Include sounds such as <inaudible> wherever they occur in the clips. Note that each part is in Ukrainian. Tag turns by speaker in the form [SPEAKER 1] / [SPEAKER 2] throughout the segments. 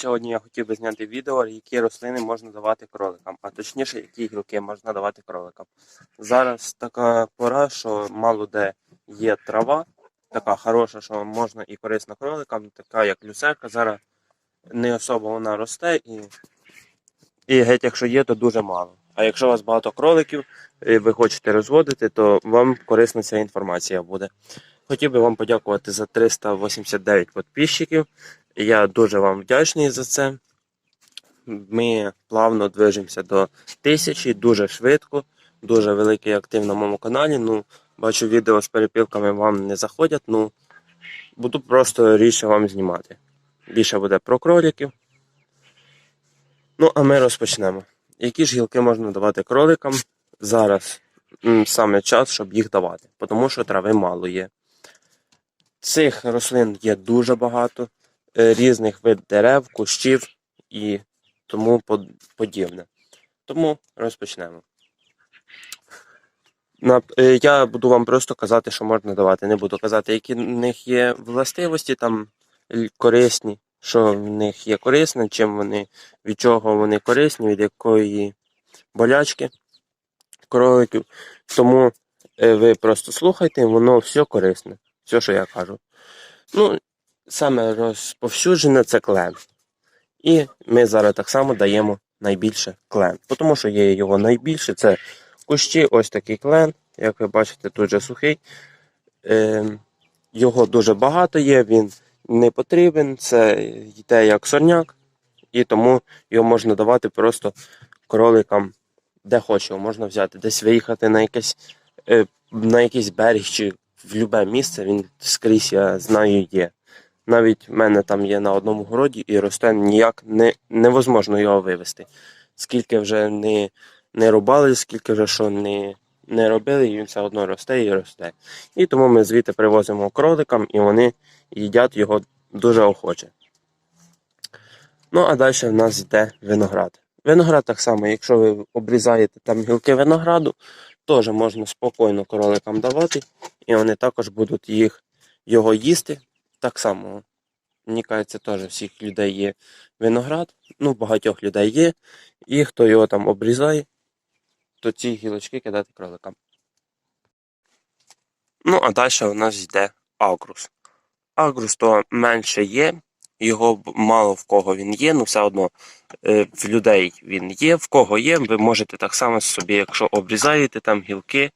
[SPEAKER 1] Сьогодні я хотів би зняти відео, які рослини можна давати кроликам, а точніше, які гілки можна давати кроликам. Зараз така пора, що мало де є трава, така хороша, що можна і корисна кроликам, така як люцерка. Зараз не особо вона росте і, і геть, якщо є, то дуже мало. А якщо у вас багато кроликів, і ви хочете розводити, то вам корисна ця інформація буде. Хотів би вам подякувати за 389 підписчиків. Я дуже вам вдячний за це. Ми плавно движемося до тисячі, дуже швидко, дуже великий актив на моєму каналі. Ну, бачу, відео з перепілками вам не заходять. Ну, буду просто рідше вам знімати. Більше буде про кроликів. Ну, а ми розпочнемо. Які ж гілки можна давати кроликам? Зараз саме час, щоб їх давати, тому що трави мало є. Цих рослин є дуже багато різних вид дерев, кущів і тому подібне. Тому розпочнемо. Е, я буду вам просто казати, що можна давати. Не буду казати, які в них є властивості там корисні, що в них є корисне, чим вони, від чого вони корисні, від якої болячки кроликів. Тому е, ви просто слухайте, воно все корисне, все, що я кажу. Ну, саме розповсюджене це клен. І ми зараз так само даємо найбільше клен. Тому що є його найбільше, це кущі, ось такий клен, як ви бачите, тут же сухий. Е, його дуже багато є, він не потрібен, це йде як сорняк, і тому його можна давати просто кроликам, де хоче, можна взяти, десь виїхати на якесь, е, на якийсь берег чи в любе місце, він скрізь, я знаю, є. Навіть в мене там є на одному городі і росте ніяк не, невозможно його вивезти. Скільки вже не, не рубали, скільки вже що не, не робили, і він все одно росте і росте. І тому ми звідти привозимо кроликам, і вони їдять його дуже охоче. Ну, а далі в нас йде виноград. Виноград так само, якщо ви обрізаєте там гілки винограду, теж можна спокійно кроликам давати, і вони також будуть їх, його їсти. Так само, мені теж всіх людей є виноград, ну, багатьох людей є, і хто його там обрізає, то ці гілочки кидати кроликам. Ну, а далі у нас йде агрус. Агрус то менше є, його мало в кого він є, ну все одно е, в людей він є, в кого є, ви можете так само собі, якщо обрізаєте там гілки,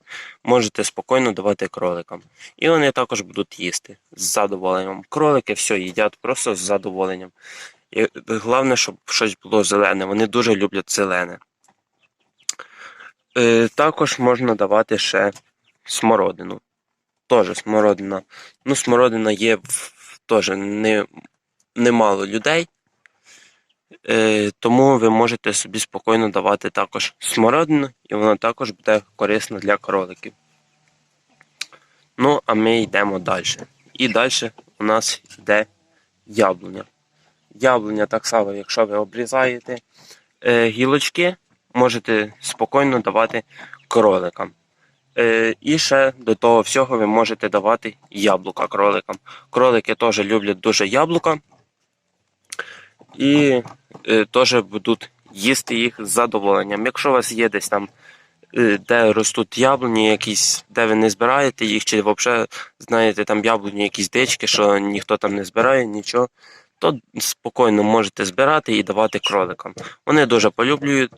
[SPEAKER 1] можете спокійно давати кроликам. І вони також будуть їсти з задоволенням. Кролики все їдять просто з задоволенням. І головне, щоб щось було зелене. Вони дуже люблять зелене. Е, також можна давати ще смородину. Теж смородина. Ну, смородина є теж не, немало людей. Е, тому ви можете собі спокійно давати також смородину, і вона також буде корисна для кроликів. Ну, а ми йдемо далі. І далі у нас йде яблуня. Яблуня так само, якщо ви обрізаєте е, гілочки, можете спокійно давати кроликам. Е, і ще до того всього ви можете давати яблука кроликам. Кролики теж люблять дуже яблука. І е, теж будуть їсти їх з задоволенням. Якщо у вас є десь там, е, де ростуть яблуні, якісь, де ви не збираєте їх, чи взагалі знаєте там яблуні якісь дички, що ніхто там не збирає, нічого, то спокійно можете збирати і давати кроликам. Вони дуже полюблюють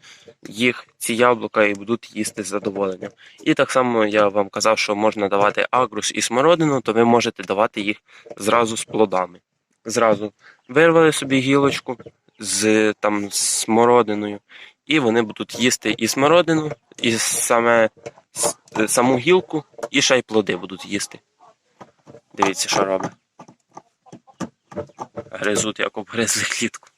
[SPEAKER 1] їх, ці яблука, і будуть їсти з задоволенням. І так само я вам казав, що можна давати агрус і смородину, то ви можете давати їх зразу з плодами. Зразу вирвали собі гілочку з там смородиною, і вони будуть їсти і смородину, і саме с- саму гілку, і ще й плоди будуть їсти. Дивіться, що робить. Гризуть, як обгризли клітку.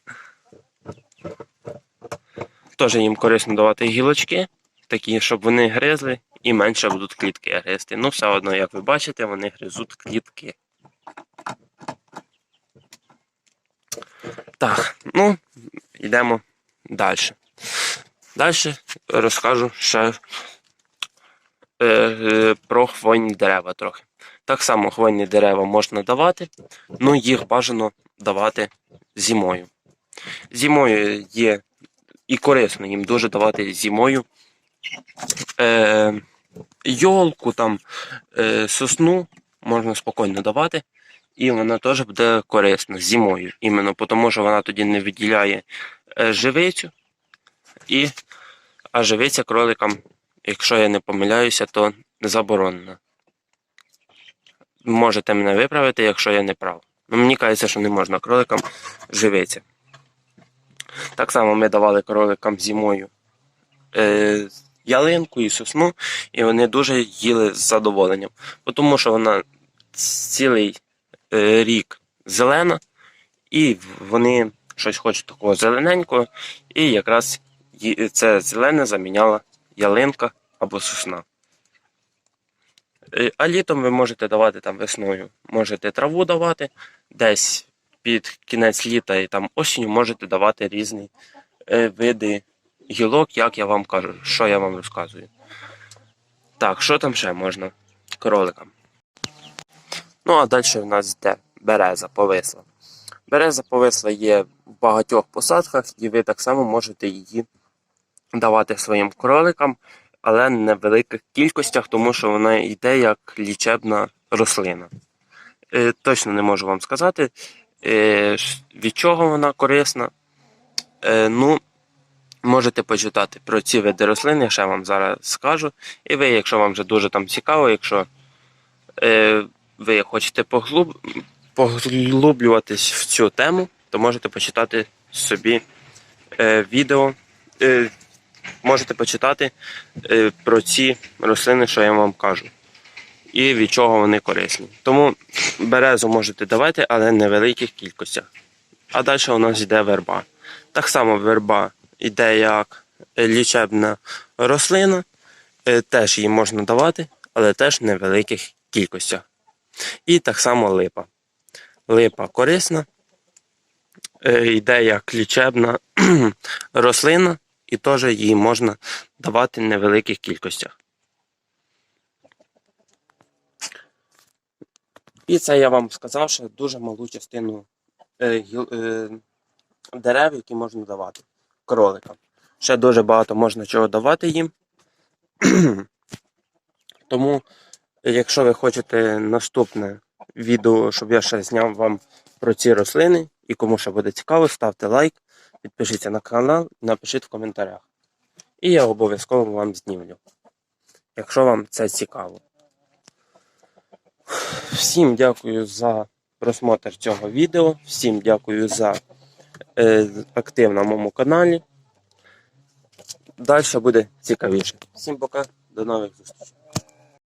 [SPEAKER 1] Теж їм корисно давати гілочки, такі, щоб вони гризли і менше будуть клітки гризти. Ну, все одно, як ви бачите, вони гризуть клітки. Так, ну, йдемо далі. Далі розкажу ще е, е, про хвойні дерева трохи. Так само хвойні дерева можна давати, ну їх бажано давати зимою. Зимою є і корисно їм дуже давати зимою. Е, йолку, там, е, сосну можна спокійно давати, і вона теж буде корисна зимою. Іменно тому, що вона тоді не виділяє е, живицю, і, а живиця кроликам, якщо я не помиляюся, то заборонена. Можете мене виправити, якщо я не прав. Ну, мені кажеться, що не можна кроликам живиться. Так само ми давали кроликам зимою е, ялинку і сосну, і вони дуже їли з задоволенням. Тому що вона цілий рік зелена, і вони щось хочуть такого зелененького, і якраз це зелене заміняла ялинка або сосна. Е, А літом ви можете давати там весною, можете траву давати, десь під кінець літа і там осінню можете давати різні е, види гілок, як я вам кажу, що я вам розказую. Так, що там ще можна кроликам? Ну, а далі в нас йде береза повисла. Береза повисла є в багатьох посадках, і ви так само можете її давати своїм кроликам, але не в великих кількостях, тому що вона йде як лічебна рослина. Е, точно не можу вам сказати, е, від чого вона корисна. Е, ну, можете почитати про ці види рослин, я ще вам зараз скажу. І ви, якщо вам вже дуже там цікаво, якщо е, ви хочете поглуб... поглублюватись в цю тему, то можете почитати собі е, відео. Е, можете почитати е, про ці рослини, що я вам кажу, і від чого вони корисні. Тому березу можете давати, але не в великих кількостях. А далі у нас йде верба. Так само верба йде як лічебна рослина, е, теж її можна давати, але теж не в великих кількостях. І так само липа. Липа корисна, е, йде як лічебна <clears throat> рослина, і теж її можна давати в невеликих кількостях. І це я вам сказав, що дуже малу частину е, е, дерев, які можна давати кроликам. Ще дуже багато можна чого давати їм. <clears throat> Тому, якщо ви хочете наступне відео, щоб я ще зняв вам про ці рослини, і кому ще буде цікаво, ставте лайк, підпишіться на канал, напишіть в коментарях. І я обов'язково вам знімлю, якщо вам це цікаво. Всім дякую за просмотр цього відео, всім дякую за е, актив на моєму каналі. Далі буде цікавіше. Всім пока, до нових зустрічей.